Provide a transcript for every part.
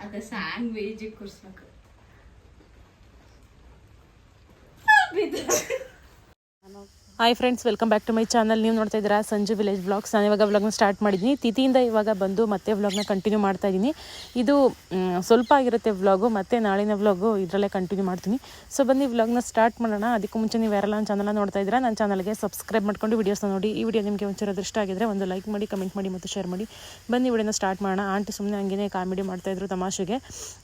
അത് സാൻഡ്വിച്ച് കുറിച്ചൊക്കെ hi friends welcome back to my channel ನೀವು ನೋಡ್ತಾ ಇದ್ದೀರಾ ಸಂಜು ವಿಲೇಜ್ ಬ್ಲಾಗ್ಸ್ ನಾನು ಇವಾಗ ವ್ಲಾಗ್ನ ಸ್ಟಾರ್ಟ್ ಮಾಡಿದ್ದೀನಿ. ತಿಥಿಯಿಂದ ಇವಾಗ ಬಂದು ಮತ್ತೆ ವ್ಲಾಗ್ನ ಕಂಟಿನ್ಯೂ ಮಾಡ್ತಾ ಇದ್ದೀನಿ. ಇದು ಸ್ವಲ್ಪ ಆಗಿರುತ್ತೆ ವ್ಲಾಗು ಮತ್ತೆ ನಾಳಿನ ವ್ಲಾಗು ಇದರಲ್ಲೇ ಕಂಟಿನ್ಯೂ ಮಾಡ್ತೀನಿ. ಸೊ ಬನ್ನಿ ವ್ಲಾಗ್ನ ಸ್ಟಾರ್ಟ್ ಮಾಡೋಣ. ಅದಕ್ಕೂ ಮುಂಚೆ ನೀವು ಯಾರೆಲ್ಲ ನನ್ನ ಚಾನಲ್ನ ನೋಡ್ತಾ ಇದ್ದೀರಾ, ನನ್ನ ಚಾನಲ್ಗೆ ಸಬ್ಸ್ಕ್ರೈಬ್ ಮಾಡ್ಕೊಂಡು ವೀಡಿಯೋಸ್ನ ನೋಡಿ. ಈ ವಿಡಿಯೋ ನಿಮಗೆ ಒಂಚೂರು ಅದೃಷ್ಟ ಆಗಿದ್ರೆ ಒಂದು ಲೈಕ್ ಮಾಡಿ ಕಮೆಂಟ್ ಮಾಡಿ ಮತ್ತು ಶೇರ್ ಮಾಡಿ. ಬನ್ನಿ ವಿಡಿಯೋನ ಸ್ಟಾರ್ಟ್ ಮಾಡೋಣ. ಆಂಟಿ ಸುಮ್ಮನೆ ಹಂಗೇ ಕಾಮಿಡಿ ಮಾಡ್ತಾಯಿದ್ರು ತಮಾಷೆಗೆ.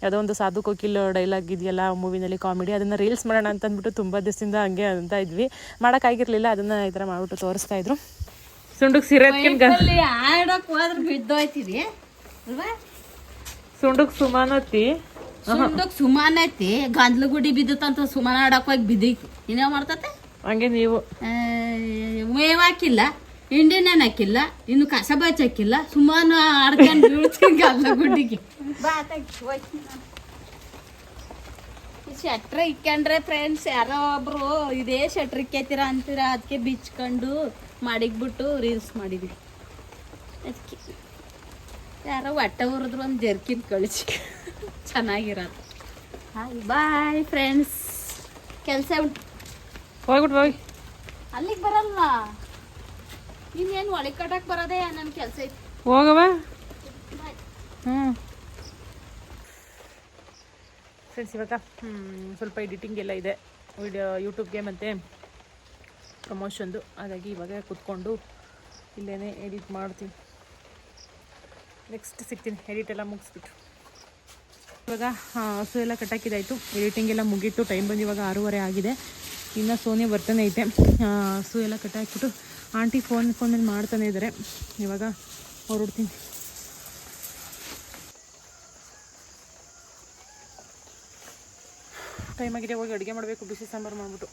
ಯಾವುದೋ ಒಂದು ಸಾಧು ಕೋಕಿಲ್ ಡೈಲಾಗ್ ಇದೆಯಲ್ಲ ಮೂವಿನಲ್ಲಿ ಕಾಮಿಡಿ ಅದನ್ನು ರೀಲ್ಸ್ ಮಾಡೋಣ ಅಂತ ಅಂದ್ಬಿಟ್ಟು ತುಂಬ ದಿವಸದಿಂದ ಹಂಗೆ ಅಂತ ಇದ್ವಿ. ಮಾಡೋಕ್ಕಾಗಿರಲಿಲ್ಲ ಅದನ್ನು ಈ ಥರ ಮಾಡ್ಬಿಟ್ಟು ತೋರಿಸ್ತಾ ಇದ್ರು. ಸುಂಡುಗ್ ಸೀರೆ ಆಡಕ್ ಹೋದ್ರ ಬಿದ್ದೋಯ್ತಿದಿ. ಅಲ್ವಾ? ಸುಂಡುಗ್ ಸುಮಾನತಿ. ಸುಂಡುಕ್ ಸುಮಾನ ಐತಿ ಗಂದ್ಲು ಗುಡಿ ಬಿದ್ದತಂತ ಸುಮಾನ ಆಡಕ್ ಹೋಗಿ ಬಿದ್ದೈತಿ ಇನ್ನೇವ್ ಮಾಡ್ತತೆ? ಹಂಗೆ ನೀವು. ಮೇವ್ ಹಾಕಿಲ್ಲ. ಹಿಂಡಿನ ಹಾಕಿಲ್ಲ. ಇನ್ನು ಕಸ ಬಚ್ಚಾಕಿಲ್ಲ ಸುಮಾನು ಆಡ್ಕೊಂಡು ಬೀಳ್ತೀನಿ ಗಂದ್ಲ ಗುಡಿಗೆ. ಬಾ ಶಟ್ರ ಇಕ್ಕಂಡ್ರೆ ಫ್ರೆಂಡ್ಸ್ ಯಾರೋ ಒಬ್ರು ಇದೇ ಶಟ್ರ್ ಇಕ್ಕೈತೀರ ಅಂತೀರ? ಅದಕ್ಕೆ ಬಿಚ್ಕೊಂಡು ಮಾಡಿಗ್ಬಿಟ್ಟು ರೀಲ್ಸ್ ಮಾಡಿದ್ವಿ. ಅದಕ್ಕೆ ಯಾರೋ ಹೊಟ್ಟೆ ಹುರಿದ್ರು ಒಂದು ಜರ್ಕಿನ್ ಕಳಿಸಿ. ಚೆನ್ನಾಗಿರೋದು ಹಾಯ್ ಬಾಯ್ ಫ್ರೆಂಡ್ಸ್ ಕೆಲಸ ಉಂಟು. ಹೋಗ್ಬಿಟ್ಟು ಹೋಗಿ ಅಲ್ಲಿಗೆ ಬರಲ್ಲ. ಏನು ಒಳಗೆ ಕಟ್ಟಕ್ಕೆ ಬರೋದೇ ನನ್ನ ಕೆಲಸ ಐತಿ. ಹೋಗವ? ಹ್ಞೂ ಫ್ರೆಂಡ್ಸ್ ಇವಾಗ ಸ್ವಲ್ಪ ಎಡಿಟಿಂಗ್ ಎಲ್ಲ ಇದೆ. ವಿಡಿಯೋ ಯೂಟ್ಯೂಬ್ಗೆ ಮತ್ತು ಪ್ರಮೋಷನ್ದು ಹಾಗಾಗಿ ಇವಾಗ ಕೂತ್ಕೊಂಡು ಇಲ್ಲೇ ಎಡಿಟ್ ಮಾಡ್ತೀನಿ. ನೆಕ್ಸ್ಟ್ ಸಿಗ್ತೀನಿ. ಎಡಿಟ್ ಎಲ್ಲ ಮುಗಿಸ್ಬಿಟ್ಟು. ಇವಾಗ ಹಸು ಎಲ್ಲ ಕಟ್ಟಾಕಿದಾಯಿತು ಎಡಿಟಿಂಗ್ ಎಲ್ಲ ಮುಗೀತು. ಟೈಮ್ ಬಂದು ಇವಾಗ ಆರೂವರೆ ಆಗಿದೆ. ಇನ್ನು ಸೋನೆ ಬರ್ತಾನೆ ಐತೆ. ಹಸು ಎಲ್ಲ ಕಟ್ಟಾಕ್ಬಿಟ್ಟು ಆಂಟಿ ಫೋನ್ ಫೋನಲ್ಲಿ ಮಾಡ್ತಾನೆ ಇದ್ದಾರೆ ಇವಾಗ ಹೊರಡ್ತೀನಿ. ಟೈಮ್ ಆಗಿದೆ ಹೋಗಿ ಅಡುಗೆ ಮಾಡಬೇಕು ಬಿಸಿ ಸಾಂಬಾರು ಮಾಡಿಬಿಟ್ಟು.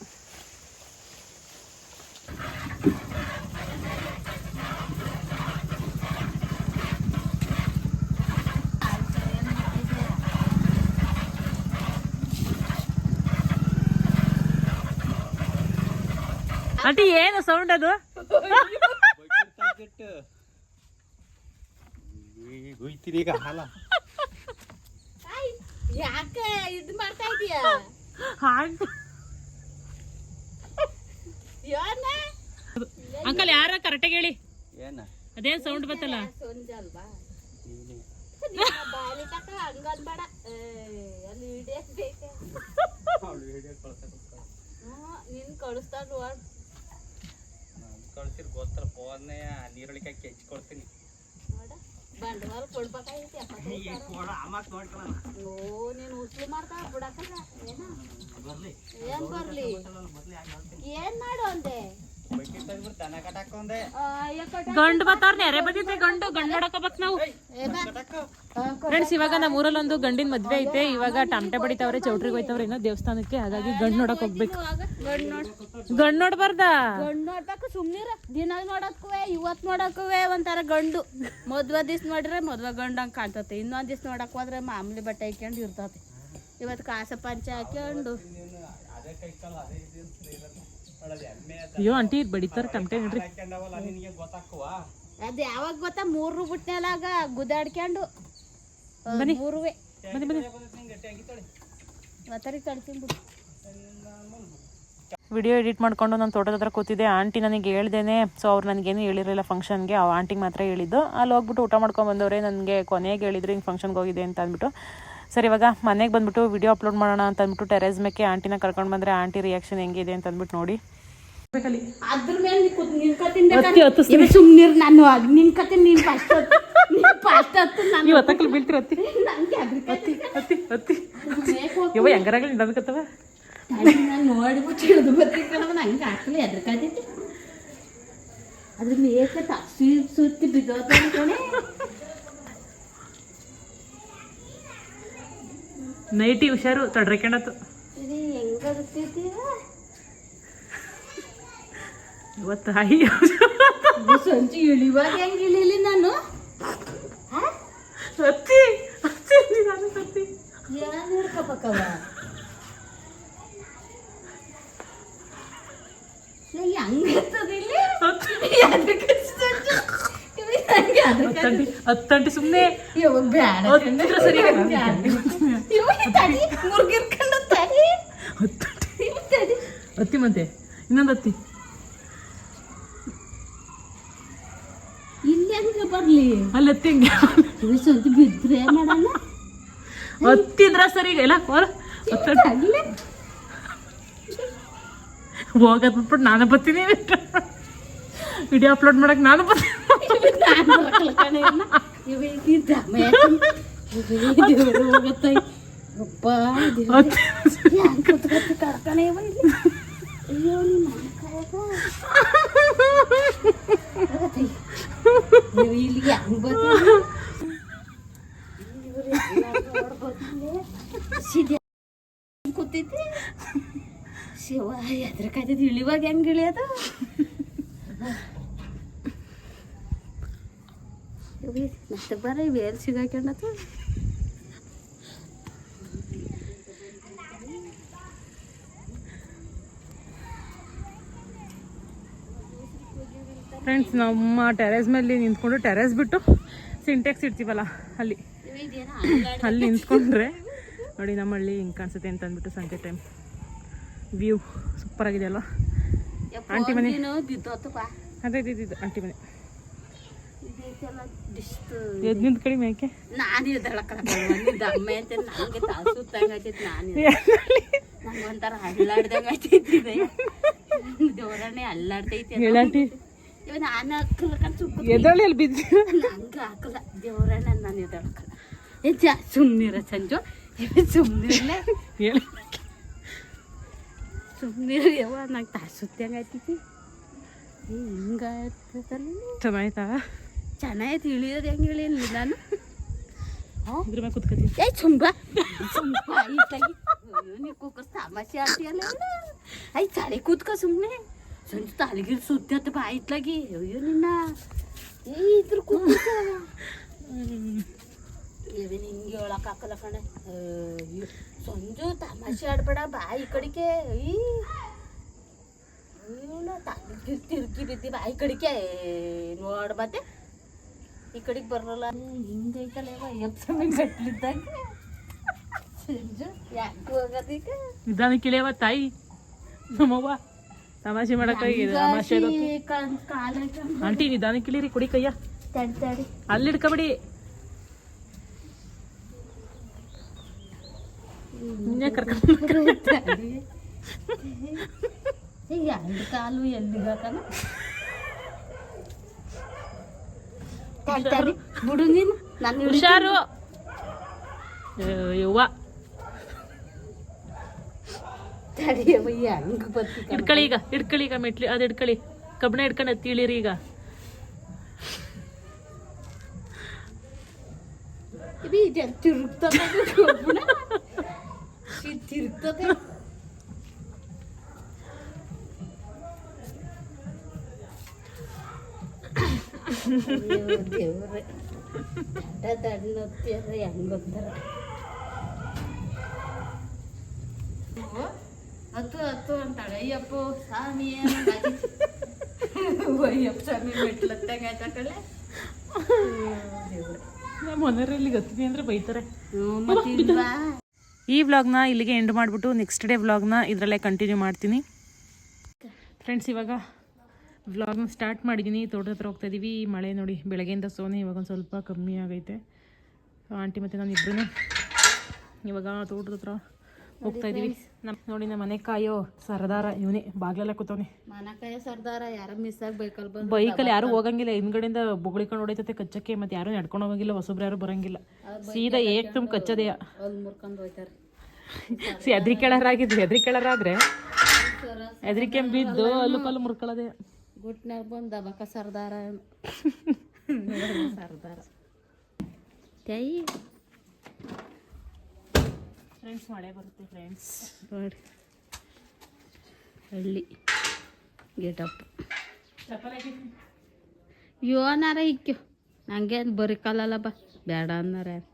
ಆಂಟಿ ಏನು ಸೌಂಡ್ ಅದು? ಗುಯ್ತೀನಿ ಈಗ ಹಾಲ. ಯಾಕೆ ಇದು ಮಾಡ್ತಾ ಇದೀಯಾ? ಏನ ಅಂಕಲ್ ಯಾರ? ಕರೆಕ್ಟಾಗಿ ಹೇಳಿ. ಏನ? ಅದೇನು ಸೌಂಡ್ ಬತ್ತಲ್ಲ ಸೊಂಜ ಅಲ್ವಾ. ಬಾಲಿ ತಕ ಹಂಗನ್ಬೇಡ ಏ, ಅಲ್ಲಿ ಹಿಡಿಯಕ್ ಬೇಕೆ? ಹ್ಞೂ ನಿನ್ ಕಳಿಸ್ತಾರ ನೋಡ್. ನಾನ್ ಕಳ್ಸಿರ್ ಗೊತ್ತಲ್ಲ ಫೋನ್ನೇ ನೀರೊಳಿಕೆ ಕೆಚ್ಚಿ ಕೊಡ್ತೀನಿ ನೋಡ ಬಂಡವಾಳ ಕೊಡ್ಬೇಕಾಗೈತಿ. ಓ ನೀನ್ ಉಸ್ಲು ಏನ? ಏನ್ ಬರ್ಲಿ. ಏನ್ ಮಾಡು ಅಂದೆ? ಗಂಡು ಬತ್ತಾರ ನೆರೆ ಬಂದಿದ್ದೆ ಗಂಡು ಗಂಡು ನೋಡಕೋಬೇಕು ನಾವು. ಫ್ರೆಂಡ್ಸ್ ಇವಾಗ ನಮ್ಮ ಊರಲ್ಲಿ ಒಂದು ಗಂಡಿನ ಮದ್ವೆ ಐತೆ. ಇವಾಗ ಟಮಟೆ ಬಡಿತಾವ್ರೆ, ಚೌಟ್ರಿಗೆ ಹೋಯ್ತವ್ರೆ ಇನ್ನೂ ದೇವಸ್ಥಾನಕ್ಕೆ. ಹಾಗಾಗಿ ಗಂಡು ನೋಡಕ್ ಹೋಗ್ಬೇಕು. ಗಂಡ್ ನೋಡ್ ಗಂಡು ನೋಡ್ಬಾರ್ದ ಸುಮ್ನಿರ. ದಿನ ನೋಡಕ್ಕೂ ಇವತ್ ನೋಡಕ್ಕೂ ಒಂಥರ ಗಂಡು. ಮದ್ವೆ ದಿವ್ಸ ನೋಡ್ರೆ ಮದ್ವೆ ಗಂಡು ಹಂಗೆ ಕಾಣ್ತತೆ. ಇನ್ನೊಂದ್ ದಿವ್ಸ ನೋಡಕ್ ಹೋದ್ರೆ ಮಾಮೂಲಿ ಬಟ್ಟೆ ಹಾಕ್ಯಂಡು ಇರ್ತತೆ. ಇವತ್ತು ಕಾಸ ಪಂಚ ಹಾಕ್ಯಂಡು. ಅಯ್ಯೋ ಆಂಟಿ ಬಡಿತಾರ ಟಮಟೆ ನೋಡ್ರಿ. ಅದ್ ಯಾವಾಗ ಗೊತ್ತಾ? ಮೂರು ಬಿಟ್ನೆಲಾಗ ಗುದ್ದಾಡ್ಕ್ಯಂಡು. ಆ, ಬನ್ನಿ. ಮೂರುವೆ. ಬನ್ನಿ ಬನ್ನಿ. ಮತ್ತರಿ ತಡ್ತೀನಿ ಬಿಡು. ವಿಡಿಯೋ ಎಡಿಟ್ ಮಾಡ್ಕೊಂಡು ನಾನು ತೋಟದ ಹತ್ರ ಕೂತಿದ್ದೆ. ಆಂಟಿ ನನಗೆ ಹೇಳ್ದೇನೆ ಸೊ ಅವ್ರು ನನಗೇನು ಹೇಳಿರಲಿಲ್ಲ ಫಂಕ್ಷನ್ಗೆ. ಆ ಆಂಟಿಗೆ ಮಾತ್ರ ಹೇಳಿದ್ದು. ಅಲ್ಲಿ ಹೋಗ್ಬಿಟ್ಟು ಊಟ ಮಾಡ್ಕೊಂಡು ಬಂದವ್ರೆ ನನಗೆ ಕೊನೆಗೆ ಹೇಳಿದ್ರು ಹಿಂಗೆ ಫಂಕ್ಷನ್ಗೆ ಹೋಗಿದೆ ಅಂತ ಅಂದ್ಬಿಟ್ಟು. ಸರಿ ಇವಾಗ ಮನೆಗೆ ಬಂದ್ಬಿಟ್ಟು ವಿಡಿಯೋ ಅಪ್ಲೋಡ್ ಮಾಡೋಣ ಅಂತ ಅಂದ್ಬಿಟ್ಟು ಟೆರೇಸ್ ಮೇಕೆ ಆಂಟಿನ ಕರ್ಕೊಂಡು ಬಂದರೆ ಆಂಟಿ ರಿಯಾಕ್ಷನ್ ಹೆಂಗಿದೆ ಅಂತ ಅಂದ್ಬಿಟ್ಟು ನೋಡಿ. ಅದ್ರ ಮೇಲೆ ನಿನ್ಕೋತೀನಿ ಸುಮ್ನಿರ್ ನಾನು ನಿನ್ಕೋತೀನಿ ನೀನ್ ಫಸ್ಟ್ ನೀನ್ ಫಸ್ಟ್ ಹತ್ತು ನಾನು ನೀವು ಹತ್ತಕ್ಕಲ್ಲಿ ಬೀಳ್ತೀರ ಹತ್ತಿ ನಂಗೆ ಅದ್ರಕ್ಕೆ ಹತ್ತಿ ಹತ್ತಿ ಬೇಕು ಯವ್ವ ಹೆಂಗಾರಾಗಲಿ ನಂದ್ಕತ್ತವ ನಾನು ನೋಡ್ಬಿಟ್ಟು ಹಿಡಿದು ಬರ್ತಿಕ್ಕಲ್ಲ ನಂಗೆ ಹಾಕಲಿ ಎದ್ರಕಾದೈತಿ ಅದ್ರ ಮೇಕೆ ತಪ್ಸಿ ಸುತ್ತಿ ಬಿದ್ದೋದ ನೈಟಿ ಹುಷಾರು ಅದ್ತೈತಿ ಇವತ್ತು ಹೈ ಸಂಜೆ ಇಳಿವಾಗ ಹೆಂಗ್ ಇಳಿಲಿ ನಾನು? ಸತ್ತಿ. ಹತ್ತಿ ನಾನು ಹತ್ತಿ ಏನ್ ಹಿಡ್ಕೋಬೇಕವ ಹತ್ತಂಟಿ ಸುಮ್ಮನೆ ಇವಾಗ ಮುರ್ಗಿರ್ಕೊಂಡು ತಡಿ ಇವ್ ತಡಿ ಹತ್ತಿ ಮತ್ತೆ ಇನ್ನೊಂದು ಹತ್ತಿ ಇಲ್ಲಿ ಹಂಗೆ ಬರ್ಲಿ. ಅಲ್ಲಿ ಹತ್ತಿ ಹಿಂಗೆ. ಸ್ವಲ್ಪ ಬಿದ್ರೆ ಮಾಡೋಣ. ಹತ್ತಿದ್ರ ಸರಿ ಎಲ್ಲ ಕೋರ ಹತ್ತಿ ಹೋಗತ್ ಹೋಗೋದ್ ಬಿಟ್ಬಿಟ್ಟು ನಾನು ಬರ್ತೀನಿ. ವಿಡಿಯೋ ಅಪ್ಲೋಡ್ ಮಾಡಕ್ ನಾನು ಬರ್ತೀನಿ. ಇವ ಹೋಗತ್ತೈ ಅಪ್ಪ ದೇವ್ರು ಹತ್ತಿ ಹೆಂಗ್ ಕುತ್ಕೊತಿ ಕರ್ಕಣೆ ಇವ ಇಲ್ಲಿ ಅಯ್ಯೋ ನಿಮ್ಮ ಕಾಯಕ ಹೋಗತ್ತೈ ಇವ ಇಲ್ಲಿಗೆ ಹೆಂಗ್ ಬರ್ತೀನಿ ಇವ್ರು ಎಲ್ಲ ನೋಡ್ಬೋದಿಲ್ಲೇ. ಸಿದ್ಯ ಕೂತೈತಿ ಶಿವ ಎದ್ರ ಕಾಯ್ತೈತಿ ಇಳಿವಾಗ ಹೆಂಗ್ ಇಳಿಯೋದು ಇವ್ ಮತ್ತೆ ಬರ ಬೇರೆ ಸಿಗಾಕೊಂಡತ ಫ್ರೆಂಡ್ಸ್ ನಮ್ಮ ಟೆರೆಸ್ ಮೇಲೆ ನಿಂತ್ಕೊಂಡು ಟೆರೆಸ್ ಬಿಟ್ಟು ಸಿಂಟೆಕ್ಸ್ ಇಡ್ತೀವಲ್ಲ ಅಲ್ಲಿ. ಅಲ್ಲಿ ನಿಂತ್ಕೊಂಡ್ರೆ ನೋಡಿ ನಮ್ಮ ಹಳ್ಳಿ ಹಿಂಗೆ ಕಾಣಿಸುತ್ತೆ ಅಂತ ಅಂದ್ಬಿಟ್ಟು ಸಂಜೆ ಟೈಮ್ ವ್ಯೂ ಸೂಪರ್ ಆಗಿದೆ ಅಲ್ವಾ? ಆಂಟಿ ಮನೆ. ಅದೇ ಇದು ಇದು ಆಂಟಿ ಮನೆ. ಎದ್ ನಿಂತ ಕಡಿಮೆ ಯಾಕೆ? ನಾನು ಅಲ್ಲಾಡ್ತೈತಿ ನಾನು ಎದೊಳ್ಳಿ ಅಲ್ಲಿ ಬಿದ್ದು ನಂಗೆ ಹಾಕಲ್ಲ. ದೇವರನ್ನ ನಾನು ಎದ್ದಳಕ್ಕಲ್ಲ ಏ ಜಾ ಸುಮ್ಮನಿರ ಸಂಜು. ಸುಮ್ಮನಿರಲ್ಲ ಹೇಳಿ. ಸುಮ್ಮನಿರ ಯಾವ ನಂಗೆ ತಾಸುತ್ತೆ ಆಯ್ತೈತಿ. ಏ ಹಿಂಗಾಯ್ತಲ್ಲ ಚೆನ್ನಾಯ್ತಾ? ಚೆನ್ನಾಗೈತಿ ಇಳಿಯೋದು ಹೆಂಗೆ ಇಳಿಯಲ್ಲ ನಾನು? ಇದ್ರ ಮೇಲೆ ಕುತ್ಕತೀನಿ ಏ ಚುಂಬ. ಚುಂಬ ಐತಾಗಿ ನೀ ಕೂಕರ್ ತಮಾಷೆ ಆಗ್ತೀಯಲ್ಲ ಐ ಚಳಿ ಕೂತ್ಕ ಸುಮ್ಮನೆ ಸಂಜೆ ತಲೆಗಿರ್ ಸುತ್ತತ್ತ ಬಾ ಐತ್ಲಾಗಿ ಅಯ್ಯೋ ನಿನ್ನ ಏ ಇದ್ರ ಕೂತ್ಕ ಇವ ನಿಂಗೆ ಹೇಳಕ್ ಹಾಕಲ್ಲ ಕಣೆ ಅಯ್ಯೋ ಸಂಜು ತಮಾಷೆ ಆಡ್ಬೇಡ ಬಾ ಈ ಕಡೆಗೆ ಅಯ್ಯ ಅಯ್ಯೋ ತಲೆಗಿರ್ ತಿರ್ಗಿ ಬಿದ್ದಿ ಬಾ ಈ ಕಡೆಗೆ ನೋಡ್ ಮತ್ತೆ ಈ ಕಡೆಗೆ ಬರಲ್ಲ ಹಿಂಗೈತಲ್ಲ ಇವ ಎಪ್ಸಮಿ ಗಟ್ಲಿದ್ದಾಗ ಸಂಜು ಯಾಕೆ ಹೋಗೋದೀಗ ನಿಧಾನಕ್ಕೆ ಇಳಿಯವ ತಾಯಿ ನಮ್ಮವ್ವ ತಮಾಷೆ ಮಾಡಕ್ಕ ತಮಾಷೆ ಆಂಟಿ ನಿಧಾನಕ್ಕೆ ಇಳಿರಿ ಕುಡಿ ತಡಿ ಅಲ್ಲಿ ಹಿಡ್ಕೊಬಿಡಿ ಎರಡು ಕಾಲು ಎಲ್ಲಿಗಾಕನ ತಡಿ ತಡಿ. ಬಿಡು ನೀನು. ನಾನು ಹುಷಾರು. ಯವ್ವ. ತಡಿ ಅಯ್ಯ ಹಂಗೆ ಬರ್ತಿ ಹಿಡ್ಕೊಳ್ಳಿ ಈಗ ಹಿಡ್ಕೊಳ್ಳಿ ಈಗ ಮೆಟ್ಲಿ ಅದು ಹಿಡ್ಕೊಳ್ಳಿ ಕಬ್ಬಣ ಹಿಡ್ಕೊಂಡು ಹತ್ತಿ ಇಳಿರಿ ಈಗ ಇದು ತಿರುಗ್ತದೆ ತಿರುಗ್ತದೆ ದೇವ್ರೆ ದಣ್ಣತ್ತೀರ ಹೆಂಗೊತ್ತಾರ ಹತ್ತು ಹತ್ತು ಅಂತಾಳೆ. ಅಯ್ಯಪ್ಪ ಸ್ವಾಮಿ ಅಯ್ಯಪ್ಪ ಸ್ವಾಮಿ ಮೆಟ್ಲತ್ತಂಗ ಆಯ್ತಾಕಳೆ ನಮ್ಮ ಮನೆಯಲ್ಲಿ ಗತ್ತಿ ಅಂದ್ರೆ ಬೈತಾರೆ. ಈ ವ್ಲಾಗ್ನ ಇಲ್ಲಿಗೆ ಎಂಡ್ ಮಾಡಿಬಿಟ್ಟು ನೆಕ್ಸ್ಟ್ ಡೇ ವ್ಲಾಗ್ನ ಇದರಲ್ಲೇ ಕಂಟಿನ್ಯೂ ಮಾಡ್ತೀನಿ. ಫ್ರೆಂಡ್ಸ್ ಇವಾಗ ವ್ಲಾಗ್ನ ಸ್ಟಾರ್ಟ್ ಮಾಡಿದ್ದೀನಿ ತೋಟದ ಹತ್ರ ಹೋಗ್ತಾ ಇದ್ದೀವಿ ಮಳೆ ನೋಡಿ ಬೆಳಗ್ಗೆಯಿಂದ ಸೋನೆ ಇವಾಗ ಒಂದು ಸ್ವಲ್ಪ ಕಮ್ಮಿ ಆಗೈತೆ. ಆಂಟಿ ಮತ್ತು ನಾನು ಇಬ್ಬರೂ ಇವಾಗ ತೋಟದ ಹತ್ರ ಹೋಗ್ತಾ ಇದ್ದೀವಿ ನಮ್ಮ ನೋಡಿ ನಮ್ಮ ಮನೆ ಕಾಯೋ ಸರ್ದಾರ ಇವನೇ ಬಾಗ್ಲೆಲ್ಲ ಕೂತವನೆ. ಮನಕಾಯ ಸರ್ದಾರ ಯಾರ ಮಿಸ್ ಆಗಿ ಬೈಕಲ್ ಬಂದು ಬೈಕಲ್ಲಿ ಯಾರು ಹೋಗಂಗಿಲ್ಲ. ಹಿಂದ್ಗಡೆಯಿಂದ ಬೊಗಳಿಕೊಂಡು ಹೊಡೈತತೆ ಕಚ್ಚಕ್ಕೆ ಮತ್ತೆ ಯಾರು ನಡ್ಕೊಂಡು ಹೋಗಂಗಿಲ್ಲ ಹೊಸಬ್ರು ಯಾರು ಬರಂಗಿಲ್ಲ. ಸೀದಾ ಏಕ್ ತುಂಬ ಕಚ್ಚದೆಯ ಅಲ್ಲಿ ಮುರ್ಕೊಂಡು ಹೋಯ್ತಾರೆ. ಸಿ ಎದ್ರಿ ಕೆಳರಾಗಿದ್ವಿ ಎದ್ರಿ ಕೆಳರಾದ್ರೆ ಎದ್ರಿಕೆ ಬಿದ್ದು ಅಲ್ಲು ಕಲ್ಲು ಮುರ್ಕೊಳ್ಳೋದೆ. ಗುಟ್ನಾಗ ಬಂದ ಬಕ ಸರ್ದಾರ. ಸರ್ದಾರ. ಕೈ ಫ್ರೆಂಡ್ಸ್ ಮಳೆ ಬರುತ್ತೆ ಫ್ರೆಂಡ್ಸ್ ನೋಡಿ. ಹಳ್ಳಿ. ಗೆಟಪ್ ಯೋನಾರ ಇಕ್ಕು ನಂಗೆ ಬರೀ ಕಾಲಲ್ಲ ಬಾ. ಬೇಡ ಅನ್ನಾರ ಯಾರು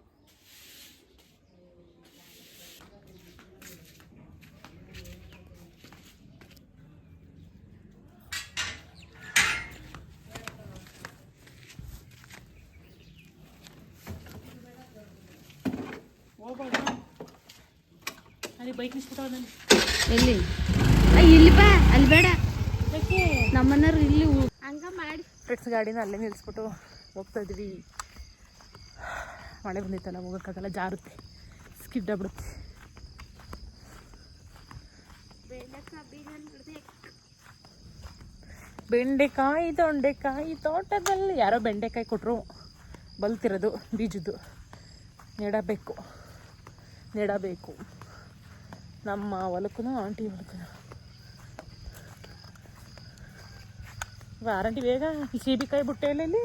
ಅಲ್ಲಿ ಬೈಕ್ ಎಲ್ಲಿ? ಇಲ್ಲಿ ಬಾ ಅಲ್ಲಿ ಬೇಡ. ನಮ್ಮನೆಯವ್ರು ಇಲ್ಲಿ ಹಂಗ ಮಾಡಿ. ಫ್ರೆಂಡ್ಸ್ ಗಾಡಿನ ಅಲ್ಲೇ ನಿಲ್ಲಿಸ್ಬಿಟ್ಟು ಹೋಗ್ತಾ ಇದ್ವಿ. ಮಳೆ ಬಂದಿತ್ತಲ್ಲ ಹೋಗೋಕ್ಕಾಗಲ್ಲ ಜಾರುತ್ತೆ. ಸ್ಕಿಡ್ ಆಗ್ಬಿಡುತ್ತೆ. ಬೆಂಡೆಕಾಯಿ ದೊಂಡೆಕಾಯಿ ತೋಟದಲ್ಲಿ ಯಾರೋ ಬೆಂಡೆಕಾಯಿ ಕೊಟ್ಟರು ಬಲ್ತಿರೋದು ಬೀಜದ್ದು. ನೆಡಬೇಕು. ನೆಡಬೇಕು. ನಮ್ಮ ಹೊಲಕ್ಕೂ ಆಂಟಿ ಹೊಲಕ್ಕೂ ವಾರಂಟಿ ಬೇಗ ಸೀಬಿಕಾಯಿ ಬುಟ್ಟೆಯಲ್ಲಿ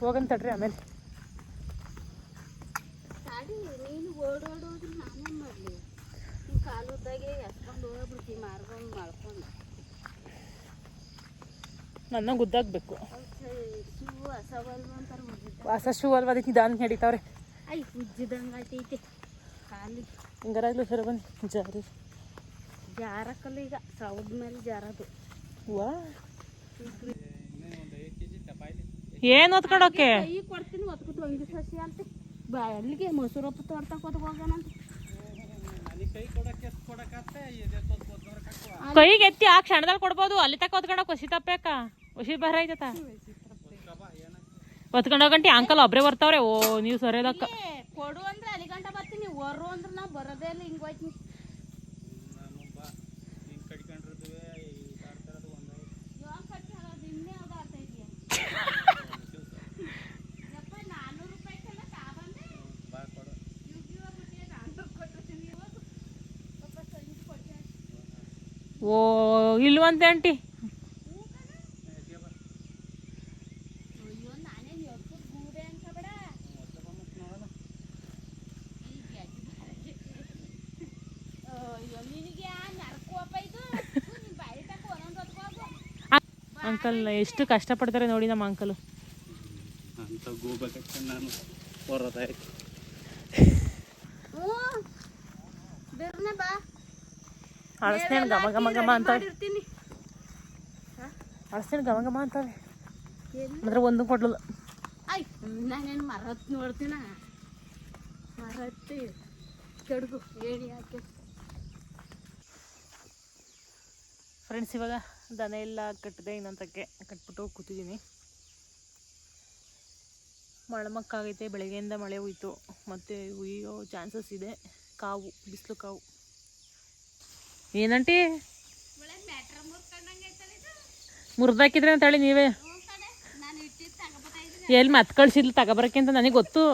ಹೋಗಂತ ತಡ್ರಿ ಆಮೇಲೆ. ನಾನೇನು ಗುದ್ದಾಗಬೇಕು. ಹೊಸ ಶೂ ಅಲ್ವಾ ಅದಕ್ಕೆ ನಿಧಾನ ನಡೀತಾವ್ರೆ. ಐ ಉಜ್ಜಿದಂಗೆ ಆಯ್ತೈತೆ. ಕಾಲಿಗೆ ಹಿಂಗಾರಾಗ್ಲೂ ಸರ ಬನ್ನಿ ಜಾರಿ. ಜಾರಕ್ಕಲ್ಲ ಈಗ ಸೌದ್ ಮೇಲೆ ಜಾರದು. ವಾ. ಏನು ಹೊತ್ಕೊಂಡೋಕೆ ಕೈ ಕೊಡ್ತೀನಿ ಒತ್ಕೊತು ಹಂಗೆ ಸಸಿ ಅಂತ. ಬಾ ಅಲ್ಲಿಗೆ ಮೊಸರಪ್ಪ ತೋಟಕ್ಕೆ ಹೊತ್ಕೊಂಡು ಹೋಗೋಣಂತ ಅಲ್ಲಿ ಕೈ ಕೊಡಕ್ಕೆ ಎಷ್ಟು ಕೊಡಕತ್ತೆ ಇದೆ ತೊತ್ತು ಕೊದ್ನವ್ರ ಕಕ್ಕುವ ಕೈಗೆ ಎತ್ತಿ ಆ ಕ್ಷಣದಲ್ಲಿ ಕೊಡ್ಬೋದು ಅಲ್ಲಿ ತಕ್ಕ ಹೊತ್ಕೊಂಡೋಗಿ ಹೊಸಿ ತಪ್ಪೇಕ. ಹೊಸಿ ಬರ ಐತತ. ಒತ್ಕೊಂಡೋಗಂಟಿ ಅಂಕಲ್ ಒಬ್ರೇ ಬರ್ತಾವ್ರೆ ಓ ನೀವು ಸರಿಯೋದಕ್ಕ. ಕೊಡು ಹೊರು ಅಂದ್ರೆ ನಾ ಬರೋದೇ ಇಲ್ಲ ಹಿಂಗೆ ಹೋಯ್ತೀನಿ ಓ ಬಾ ನೀನು ಕಡ್ಕೊಂಡಿರ್ತೀವಿ ಇದಾಡ್ತಿರೋದು ಒಂದು ಇವಾಗ ಕಟ್ಟಿ ಹಾಳಾದ್ ಇನ್ನೇ ಯಾವ್ದು ಆಡ್ತಾ ಇದೀಯ ಯಪ್ಪ ನಾನ್ನೂರು ರೂಪಾಯಿಗೆಲ್ಲ ತಾಬಂದೆ ಬಾ ಕೊಡು ಇವಾಗ ಇವಾಗ ಬಿಟ್ಟಿದೆ ನಾನ್ನೂರು ಕೊಟ್ಟಿರ್ತೀನಿ ಇವಾಗ ಪಾಪ ಸಂಜೆ ಕೊಟ್ಟೆ ಓ ಇಲ್ವಂತೆ ಆಂಟಿ ಅಯ್ಯೋ ನಾನೇನು ಎತ್ತು ಗೂಡೆ ಅನ್ಕೋಬೇಡ ಈ ಬ್ಯಾಗಿ ಬಾರಕ್ಕೆ. ಅಯ್ಯೋ ನಿನಗೆ ಆ ನರ್ಕೋಪ ಇದು ನೀನ್ ಬಾಯಿ ತಕ ಒಂದೊಂದು ಹೊತ್ಕೋಗು ಅಂಕಲ್ ಎಷ್ಟು ಕಷ್ಟಪಡ್ತಾರೆ ನೋಡಿ ನಮ್ಮ ಅಂಕಲು ಅಂತ ನಾನು ಹೊರದಾಯ್ತು. ಅಳಸ್ನೇನು ಗಮ ಗಮ ಅಂತವೆ. ಅಂದ್ರೆ ಒಂದು ಕೊಡ್ಲಿಲ್ಲ. ಆಯ್ ನಾನೇನು ಮರತ್ ನೋಡ್ತೀನ? ಮರತ್ತಿ. ಕೆಡಗು ಏಣಿ ಯಾಕೆ ಫ್ರೆಂಡ್ಸ್ ಇವಾಗ ದನ ಎಲ್ಲ ಕಟ್ಟಿದೆ ಇನ್ನೊಂದಕ್ಕೆ ಕಟ್ಬಿಟ್ಟು ಕೂತಿದ್ದೀನಿ. ಮಳಮಕ್ಕಾಗೈತೆ ಬೆಳಗ್ಗೆಯಿಂದ ಮಳೆ ಹೋಯ್ತು ಮತ್ತು ಹುಯ್ಯೋ ಚಾನ್ಸಸ್ ಇದೆ. ಕಾವು ಬಿಸಿಲು ಕಾವು. ಏನಂಟಿ? ಮುರಿದಾಕಿದ್ರೆ ಅಂತೇಳಿ ನೀವೇ. ಇಟ್ಟಿದ್ದು ತಗೋಬತ್ತಾ ಇದ್ದೀನಿ. ಎಲ್ಲಿ ಮತ್ತೆ ಕಳ್ಸಿದ್ಲು ತಗೊಬರಕ್ಕೆ ಅಂತ ನನಗೆ ಗೊತ್ತು.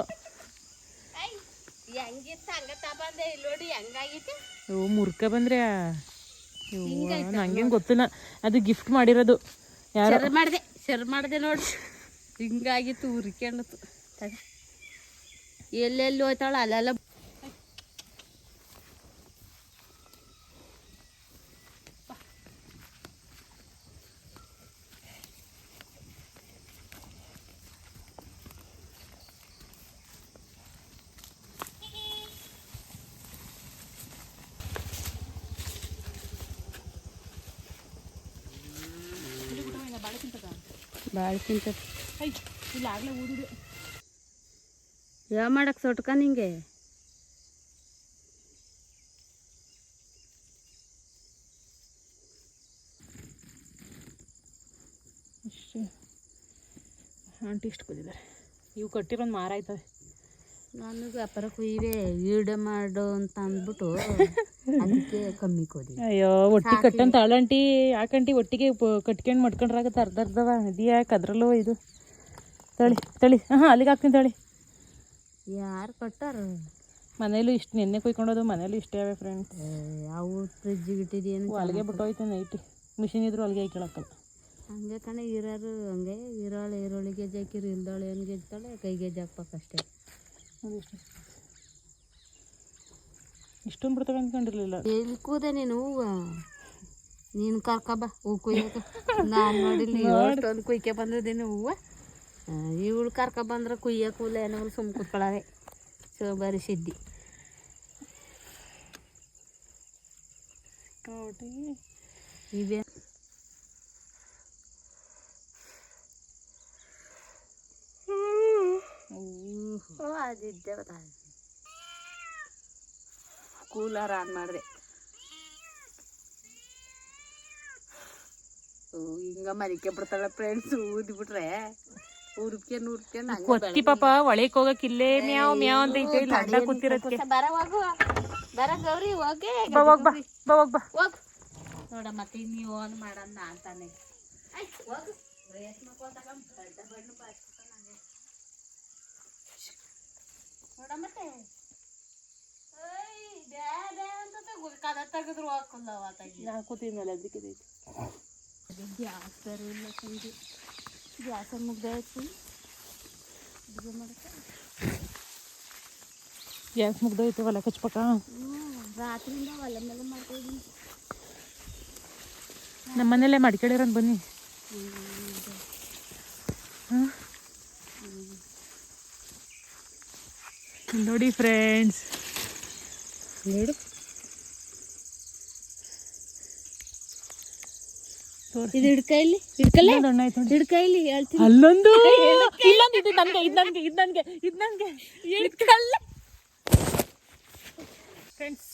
ಮುರ್ಕ ಬಂದ್ರೆ ನಂಗೇನು ಗೊತ್ತಿಲ್ಲ. ಅದು ಗಿಫ್ಟ್ ಮಾಡಿರೋದು. ಯಾರು? ಮಾಡಿದೆ ಶರ್ ಮಾಡಿದೆ ನೋಡಿ. ಹಿಂಗಾಗಿತ್ತು ಉರ್ಕೊಂಡತ್ತು ತಗ ಎಲ್ಲೆಲ್ಲಿ ಹೋಯ್ತಾಳ ಅಲ್ಲೆಲ್ಲ ಬಾಳೆ ತಿಂತ. ಇಲ್ಲ ಆಗಲೇ ಊದಿದೆ ಯಾವ ಮಾಡಕ್ಕೆ ಸೊಟ್ಕ ನಿಂಗೆ? ಇಷ್ಟು ಆಂಟಿ ಇಷ್ಟು ಕೂದಿದ್ದಾರೆ ಇವು ಕಟ್ಟಿರೋದು ಮಾರಾಯ್ತವೆ. ನಾನು ವ್ಯಾಪಾರ ಕುಯ್ವೆ ಈಡ ಮಾಡು ಅಂತ ಅಂದ್ಬಿಟ್ಟು ಅದಕ್ಕೆ ಕಮ್ಮಿ ಕೊಡಿ. ಅಯ್ಯೋ ಒಟ್ಟಿಗೆ ಕಟ್ಟಂತ ತಾಳಂಟಿ ಯಾಕಂಟಿ ಒಟ್ಟಿಗೆ ಕಟ್ಕೊಂಡು ಮಡ್ಕೊಂಡ್ರಾಗತ್ತೆ ಅರ್ಧ ಅರ್ಧವ. ಇದ್ಯಾಕೆ ಅದ್ರಲ್ಲೂ ಇದು? ತಳಿ ತಳಿ. ಹಾಂ ಅಲ್ಲಿಗೆ ಹಾಕ್ತೀನಿ ತಳಿ. ಯಾರು ಕಟ್ಟಾರ? ಮನೇಲೂ ಇಷ್ಟು ನೆನ್ನೆ ಕುಯ್ಕೊಂಡೋದು ಮನೇಲೂ ಇಷ್ಟೇ ಅವೆ ಫ್ರೆಂಡ್ಸ್ ಅವು ಫ್ರಿಜ್ಜಿಗೆ ಇಟ್ಟಿದ್ದೇನು ಅಲ್ಲಿಗೆ ಬಿಟ್ಟೋಯ್ತು ನೈಟಿ ಮಿಷಿನ್ ಇದ್ರು ಅಲ್ಲಿಗೆ ಹಾಕೊಳಕ್ಕಲ್ಲ ಹಂಗೆ ಕಣೆ ಇರೋರು ಹಂಗೆ ಇರೋಳು ಈರುಳ್ಳಿ ಗೆಜ್ಜೆ ಹಾಕಿರು ಇಲ್ದವಳು ಏನು ಗೆಜ್ತಾಳೆ ಕೈ ಗೆಜ್ಜೆ ಹಾಕ್ಬೇಕಷ್ಟೇ ಇಷ್ಟೊಂದು ಬಿಡ್ತವೆ ಅಂದ್ಕೊಂಡಿರ್ಲಿಲ್ಲ ಎಲ್ಲಿ ಕೂದೆ ನೀನು ಹೂವ ನೀನು ಕರ್ಕಬ ಹೂ ಕುಯ್ಯಕ ನಾನು ನೋಡಿಲ್ಲ ಎಷ್ಟೊಂದು ಕುಯ್ಕೆ ಬಂದಿದ್ದೀನಿ ಹೂವ ಇವಳು ಕರ್ಕ ಬಂದ್ರೆ ಕುಯ್ಯಕ್ಕೆ ಕೂಲೇ ಏನೋ ಸುಮ್ ಕುತ್ಕೊಳ್ಳವೆ ಸೊ ಬರೀ ಸಿದ್ದಿ ಇದೆ ಓ ಅದಿದ್ದೆ ಕೂಲರ್ ಆನ್ ಮಾಡಿದೆ. ಹಿಂಗ ಮರಿಕೆ ಬಿಡ್ತಾಳ ಫ್ರೆಂಡ್ಸ್ ಊದಿ ಬಿಟ್ರೆ. ಊರ್ಕೆ ನೂರ್ಕೆ ಕೊತ್ತಿ ಪಾಪ ಒಳಕ್ ಹೋಗಕ್ ಇಲ್ಲೇ ಮ್ಯಾವ್ ಮ್ಯಾವ್ ಅಂತ ಐತೆ ಇಲ್ಲ ಅಡ್ಡ ಕೂತಿರತ್ಕೆ ಬರ ಹೋಗು. ಬರ ಗೌರಿ ಹೋಗಿ. ಬಾ ಹೋಗ್ ಬಾ. ಬಾ ಹೋಗ್ ಬಾ. ಹೋಗ್. ನೋಡ ಮತ್ತೆ ನೀವು ಒಂದು ಮಾಡಣ್ಣ ಅಂತಾನೆ. ಆಯ್ತ್ ಹೋಗು. ರೇಷ್ಮೆ ಕೋತಾಗ ಬಣ್ಣ ಬಾಚ್ಕೊತಾನ ನೋಡ ಮತ್ತೆ ಏಯ್, ಬ್ಯಾ ಬ್ಯಾ ಅಂತತೆ ಗು- ಕದ ತೆಗೆದ್ರು ಹಾಕಲ್ಲವ ತೆಗಿ ನಾ ಕೂತಿದ್ನಲ್ಲ ಅದಕ್ಕೆ ಇದೈತೆ ಗ್ಯಾಸ್ ಬೇರೆ ಇಲ್ಲ ಸಂಜೆ ಗ್ಯಾಸ್ ಮುಗ್ದೆ ಆಯ್ತು ಅಡುಗೆ ಮಾಡಕ್ಕೆ ಗ್ಯಾಸ್ ಮುಗ್ದೋಯ್ತು ಒಲೆ ಕಚ್ಬೇಕ ಹ್ಞೂ ರಾತ್ರಿಯಿಂದ ಒಲೆ ಮೇಲೆ ಮಾಡ್ತಾ ಇದ್ದೀನಿ ನಮ್ಮ ಮನೇಲೆ ಮಡಿಕೇಳಿರೋನ್ ಬನ್ನಿ ಹ್ಮ್. ನೋಡಿ ಫ್ರೆಂಡ್ಸ್ ನೋಡು ಇದು ಹಿಡ್ಕೈಲಿ? ಹಿಡ್ಕಲ್ಲ ಹಿಡ್ಕೈಲಿ ಹೇಳ್ತೀನಿ. ಅಲ್ಲೊಂದು? ಇಲ್ಲೊಂದು ಇದು ನನ್ಗೆ ಇದು ನನ್ಗೆ ಇದು ನನ್ಗೆ ಇದು ನನ್ಗೆ. ಹಿಡ್ಕಲ್ಲ. ಫ್ರೆಂಡ್ಸ್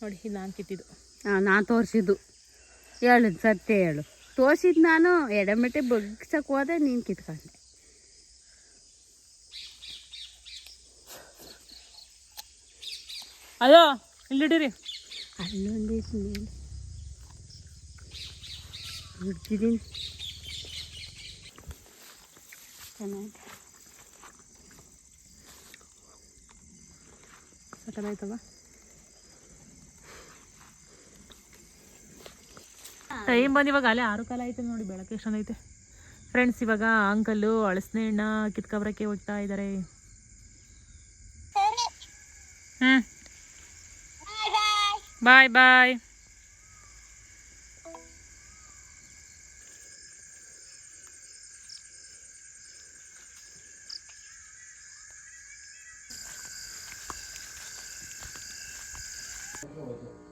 ನೋಡಿ ಇದು ನಾನು ಕಿತ್ತಿದ್ದು. ಹಾಂ ನಾನು ತೋರಿಸಿದ್ದು. ಹೇಳು ಸತ್ಯ ಹೇಳು. ತೋರಿಸಿದ್ದು ನಾನು ಎಡಮೆಟೆ ಬಗ್ಸಕ್ಕೆ ಹೋದೆ ನೀನು ಕಿತ್ಕೊಂಡೆ. ಅಲೋ ಇಲ್ಲಿಡಿರಿ ಹಿಡ್ತಿದ್ದೀನಿ ಚೆನ್ನಾಗಿ ಟೈಮ್ ಬಂದು ಇವಾಗ ಅಲ್ಲೇ ಆರು ಕಾಲ ಐತೆ ನೋಡಿ ಬೆಳಕು ಎಷ್ಟೊಂದು ಐತೆ. ಫ್ರೆಂಡ್ಸ್ ಇವಾಗ ಅಂಕಲ್ಲು ಅಳಸನೆ ಹಣ್ಣ ಕಿತ್ಕೊಬರಕ್ಕೆ ಹೋಗ್ತಾ ಇದ್ದಾರೆ ಹ್ಞೂ ಬಾಯ್ ಬಾಯ್ ಕೊಡ್ರ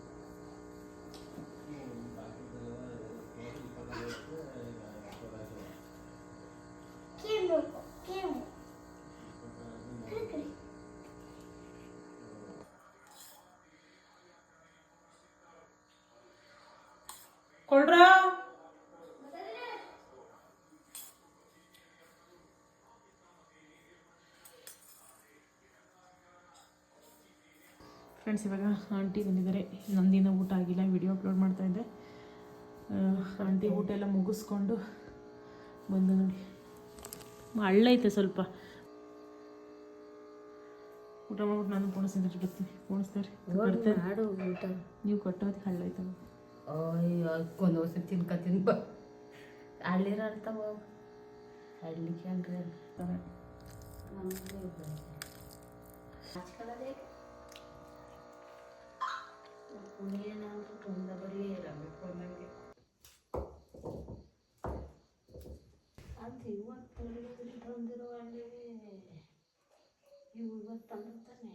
ಫ್ರೆಂಡ್ಸ್ ಇವಾಗ ಆಂಟಿ ಬಂದಿದ್ದಾರೆ. ನಂದಿನ ಊಟ ಆಗಿಲ್ಲ ವಿಡಿಯೋ ಅಪ್ಲೋಡ್ ಮಾಡ್ತಾ ಇದ್ದೆ. ಆಂಟಿ ಊಟ ಎಲ್ಲ ಮುಗಿಸ್ಕೊಂಡು ಬಂದು ನೋಡಿ. ಹಳ್ಳ ಐತೆ ಸ್ವಲ್ಪ. ಊಟ ಮಾಡ್ಬಿಟ್ಟು ನಾನು ಪೋಣಿಸ್ತೀನಿ ಬರ್ತೀನಿ. ಪೋಣಿಸ್ತಾರೆ ಊಟ. ನೀವು ಕೊಟ್ಟೋದಕ್ಕೆ ಹಳ್ಳ ಐತವ ಅಯ್ಯೋ ಒಂದು ವರ್ಷ ತಿನ್ಕತೀನಿ ಬಾ ಹಳ್ಳಿರ ಅಲ್ತವ ಹಳ್ಳಿ ಕೇಳ್ರಿ ಅದು ಇವತ್ತು ತಂದಿರೋ ಹಳ್ಳಿ ಇವು ಇವತ್ತು ತಂದಿರ್ತಾನೆ.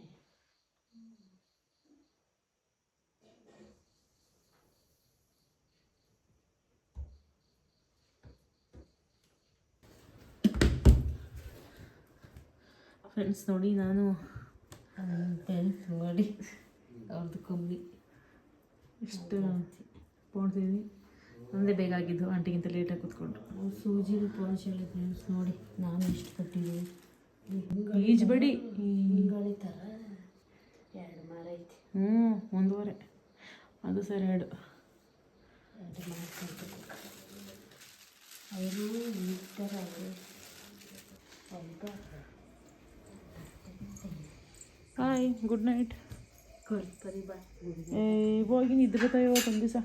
ಫ್ರೆಂಡ್ಸ್ ನೋಡಿ ನಾನು ಫ್ರೆಂಡ್ಸ್ ನೋಡಿ ಅವ್ರದ್ದು ಕಮ್ಮಿ ಇಷ್ಟು ಪೋಣ್ತಿದ್ದೀನಿ ಒಂದೇ ಬೇಗ ಆಗಿದ್ದು ಆಂಟಿಗಿಂತ ಲೇಟಾಗಿ ಕೂತ್ಕೊಂಡು ಸೂಜಿ ಪೋಣಿಸಲಿ ಫ್ರೆಂಡ್ಸ್ ನೋಡಿ ನಾನು ಎಷ್ಟು ಕಟ್ಟಿದ್ದೀನಿ. ಈಜ್ಬೇಡಿ ಹಿಂಗಳಿ ಥರ ಎರಡು ಮರ ಐತಿ. ಹ್ಞೂ ಒಂದೂವರೆ. ಅದು ಸರ್ ಎರಡು. ಎರಡು ಮರ ಕಟ್ಬೇಕು ಅವರು ಈ ಥರ ಅವರು ಹಾಯ್ ಗುಡ್ ನೈಟ್ ಹೋಗಿ ನಿದ್ದೆ ಬರ್ತಾವೆ ಒಂದು ದಿವಸ?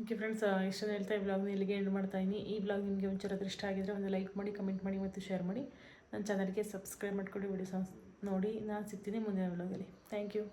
ಓಕೆ ಫ್ರೆಂಡ್ಸ್ ಇಷ್ಟೊಂದು ಹೇಳ್ತಾ ಈ ಬ್ಲಾಗ್ನ ಇಲ್ಲಿಗೆ ಎಂಡ್ ಮಾಡ್ತಾ ಇದ್ದೀನಿ ಈ ಬ್ಲಾಗ್ ನಿಮಗೆ ಒಂಚೂರು ಇಷ್ಟ ಆಗಿದ್ರೆ ಒಂದು ಲೈಕ್ ಮಾಡಿ ಕಮೆಂಟ್ ಮಾಡಿ ಮತ್ತು ಶೇರ್ ಮಾಡಿ. ನನ್ನ ಚಾನಲ್ಗೆ ಸಬ್ಸ್ಕ್ರೈಬ್ ಮಾಡ್ಕೊಂಡು ವಿಡಿಯೋಸ್ ನೋಡಿ. ನಾನು ಸಿಗ್ತೀನಿ ಮುಂದಿನ ಬ್ಲಾಗಲ್ಲಿ ಥ್ಯಾಂಕ್ ಯು